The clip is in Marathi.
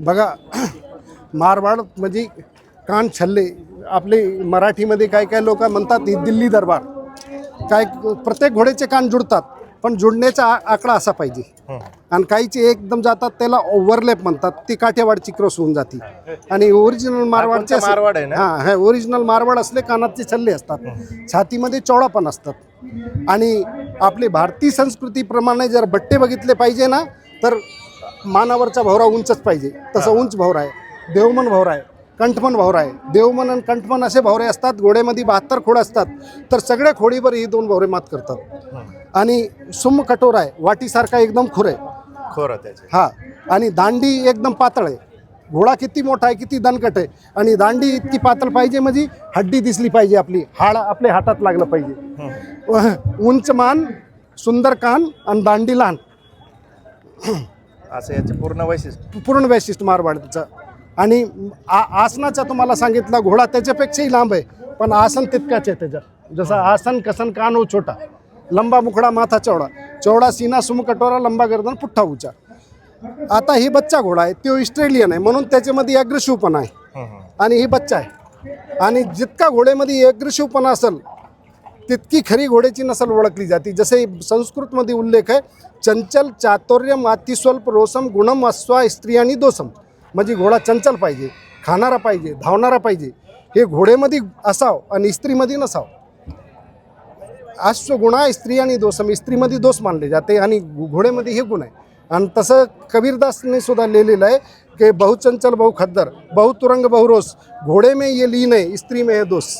बघा मारवाड म्हणजे कान छल्ले. आपले मराठीमध्ये काय काय लोक म्हणतात ही दिल्ली दरबार. काय प्रत्येक घोड्याचे कान जुडतात पण जुडण्याचा आकडा असा पाहिजे. आणि काहीचे एकदम जातात त्याला ओव्हरलॅप म्हणतात. ती काठेवाडची क्रॉस होऊन जाते. आणि ओरिजिनल मारवाडचे कोणता मारवाड आहे ना? हा हे ओरिजिनल मारवाड असले कानातचे छल्ले असतात. छातीमध्ये चौडा पण असतात. आणि आपली भारतीय संस्कृतीप्रमाणे जर बट्टे बघितले पाहिजे ना तर मानावरचा भवरा उंचच पाहिजे. तसं उंच भवरा आहे. देवमन भवरा आहे. कंठमन भवरा आहे. देवमन आणि कंठमन असे भवरे असतात घोड्यामध्ये बहात्तर खोड असतात. तर सगळ्या खोडीवर ही दोन भवरे मात करतात. आणि सुम कठोर आहे. वाटीसारखा एकदम खुर आहे. खोर त्याचे. हा. आणि दांडी एकदम पातळ आहे. घोडा किती मोठा आहे किती दणकट आहे. आणि दांडी इतकी पातळ पाहिजे म्हणजे हड्डी दिसली पाहिजे आपली. हाड आपल्या हातात लागलं पाहिजे. उंच मान सुंदर कान आणि दांडी लहान. असं याचे पूर्ण वैशिष्ट्य. पूर्ण वैशिष्ट्य मारवाडचं. आणि आ आसनाचा तुम्हाला सांगितलं घोडा त्याच्यापेक्षाही लांब आहे पण आसन तितकाच आहे त्याचं जसं आसन कसन कान छोटा. लंबा मुखडा माथा चौडा. चौडा सीना सुम कटोरा लंबा गर्दन पुठ्ठा उचा. आता ही बच्चा घोडा आहे तो ऑस्ट्रेलियन आहे म्हणून त्याच्यामध्ये अग्रेसिव्हपणा आहे. आणि ही बच्चा आहे. आणि जितका घोड्यामध्ये अग्रेसिव्हपणा असेल तितकी खरी घोड्याची नसल ओळखली जाते. जसे संस्कृतमध्ये उल्लेख आहे चंचल चातुर्यम अतिस्वल्प रोसम गुणम अस्वा स्त्री आणि दोसम. म्हणजे घोडा चंचल पाहिजे खाणारा पाहिजे धावणारा पाहिजे. हे घोडेमध्ये असाव आणि स्त्रीमध्ये नसाव. अश्व गुण आहे स्त्री आणि दोसम स्त्रीमध्ये दोष मानले जाते आणि घोडेमध्ये हे गुण आहे. आणि तसं कबीरदासने सुद्धा लिहिलेलं आहे की बहुचंचल बहु खद्दर बहु बहुरोस घोडे में ये लीन है स्त्री में हे दोष.